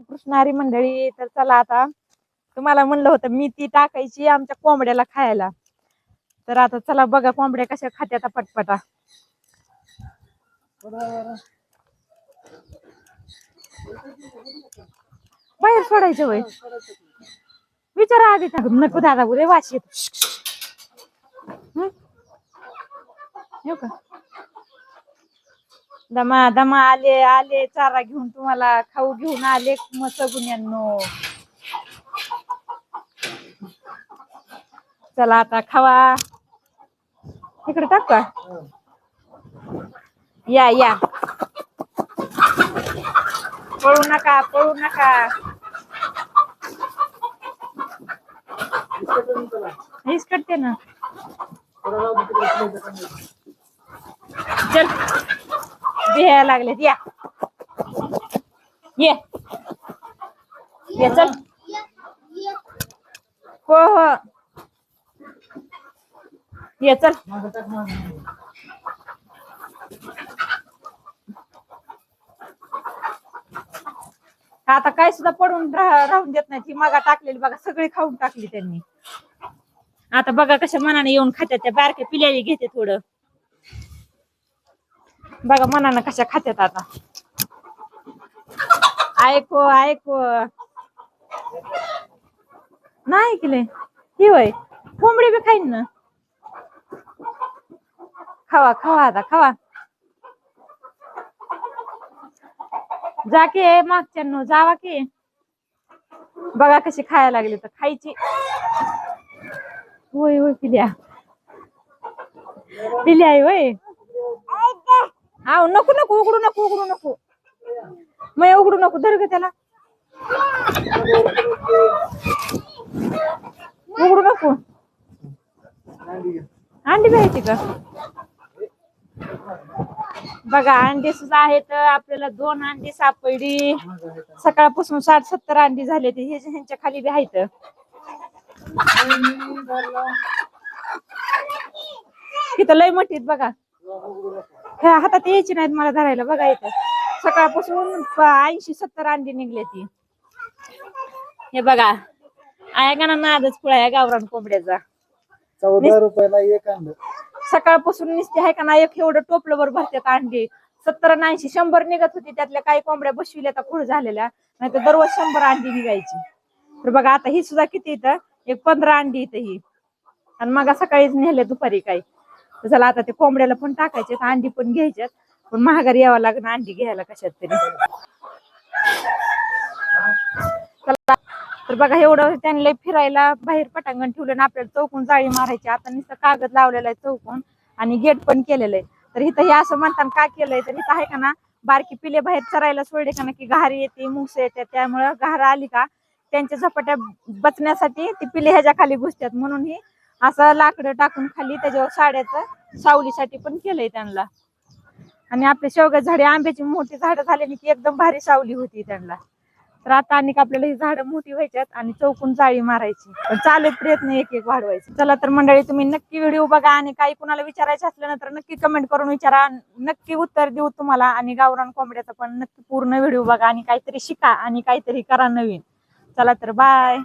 कृष्णारी मंडळी तर चला आता तुम्हाला म्हणलं होतं मी ती टाकायची आमच्या कोंबड्याला खायला. तर आता चला बघा कोंबड्या कशा खात्यात पटपटा. बाहेर सोडायचं वय. विचारा आधी. टाकून नको दादा उद्या वाशी येतो. येऊ का? दमा दमा आले आले चारा घेऊन तुम्हाला खाऊ घेऊन आले मस्त गुन्ह्यांनो चला आता खावा. इकडे टाक का? या या. पळू नका पळू नका. हेच करते ना. चल. यायला लागलेत. या. ये. ये चल. हो हो. ये चल. आता काय सुद्धा पडून राहून देत नाही. ती मागा टाकलेली बघा सगळी खाऊन टाकली त्यांनी. आता बघा कशा मनाने येऊन खात्यात त्या बारक्या पिल्याली घेते थोडं. बघा मनानं कशा खात्यात आता. ऐको ऐको. नाही ऐकले. ही वय कोंबडी बी खाईन ना. खावा खावा आता खावा. जा की मागच्या जावा की. बघा कशी खायला लागली तर खायची. होय होय पिल्या. पिल्या आहे वय हा नको नको उघडू नको उघडू नको. मग उघडू नको धर ग त्याला. उघडू नको. अंडी घ्यायची का? बघा अंडी सुद्धा आहेत. आपल्याला दोन अंडी सापडली. सकाळपासून साठ सत्तर अंडी झाले ते. ह्यांच्या खाली बी आहेत. तिथं लय मोठी बघा. ह्या हातात यायची नाहीत मला धरायला. बघा इथं. सकाळपासून ऐंशी सत्तर अंडी निघले ती. हे बघा. आहे का ना नादच खुळा आहे गावरान कोंबड्याचा. चौदा रुपयाला एक अंड. सकाळपासून नुसते आहे का ना एक एवढं टोपलं वर भरतात अंडी. सत्तर आणि ऐंशी शंभर निघत होती त्यातल्या काही कोंबड्या बसविल्या तर खुळ झालेल्या. नाही तर दररोज शंभर अंडी निघायची. तर बघा आता ही सुद्धा किती इथं? एक पंधरा अंडी इथं ही. आणि मग सकाळीच नेले दुपारी काही. चला आता ते कोंबड्याला पण टाकायचे अंडी पण घ्यायच्यात पण महागारी यावं लागणार अंडी घ्यायला कशात तरी. चला तर बघा एवढं त्यांना फिरायला बाहेर पटांगण ठेवलं ना आपल्याला चौकून जाळी मारायची. आता नुसतं कागद लावलेला आहे चौकून आणि गेट पण केलेलं आहे. तर इथं हे असं म्हणताना का केलंय तर इथं आहे का ना बारकी पिले बाहेर चरायला सोडले का ना की घारी येते मुंगस येते त्यामुळं घार आली का त्यांच्या झपाट्या बचण्यासाठी ती पिले ह्याच्या खाली घुसतात. म्हणून ही असं लाकडं टाकून खाली त्याच्यावर साड्याचं सावलीसाठी पण केलंय त्यांना. आणि आपले शेवग्या झाडे आंब्याची मोठी झाडं झाली की एकदम भारी सावली होती त्यांना. तर आता आणि आपल्याला ही झाडं मोठी व्हायच्यात आणि चौकून जाळी मारायची. पण प्रयत्न एक एक वाढवायचे. चला तर मंडळी तुम्ही नक्की व्हिडिओ बघा आणि काही कुणाला विचारायचं असलं तर नक्की कमेंट करून विचारा. नक्की उत्तर देऊ तुम्हाला आणि गावरान कोंबड्याचा पण नक्की पूर्ण व्हिडिओ बघा आणि काहीतरी शिका आणि काहीतरी करा नवीन. चला तर बाय